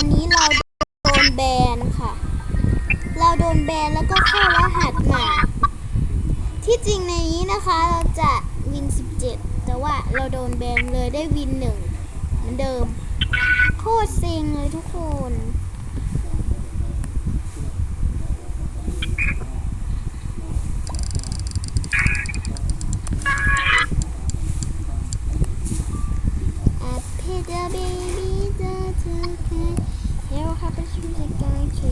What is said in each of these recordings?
อนนี้เราโดนแบนค่ะ เราโดนแบนแล้วก็เข้ารหัสใหม่ที่จริงในนี้นะคะเราจะวิน 17 แต่ว่าเราโดนแบนเลยได้วินหนึ่งเหมือนเดิม โคตรเซ็งเลยทุกคน I picked a baby happens to the guy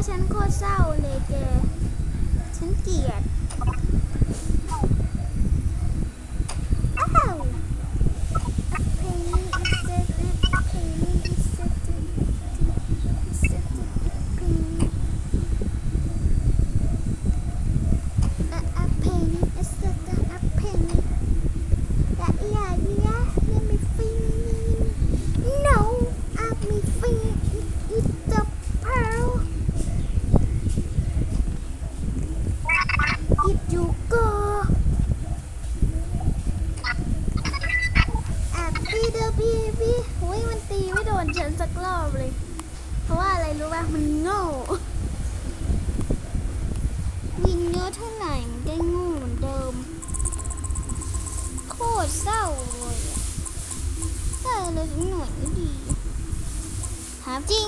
ว่าฉันโคตรเศร้าเลยแก ฉันเกลียด ตีไม่โดนฉันสักรอบเลย เพราะว่าอะไรรู้ป่ะมันโง่ยิงเยอะเท่าไหร่มันได้โง่เหมือนเดิม โคตรเศร้าเลยอะเศร้าเลยสักหน่อยไม่ดีถามจริง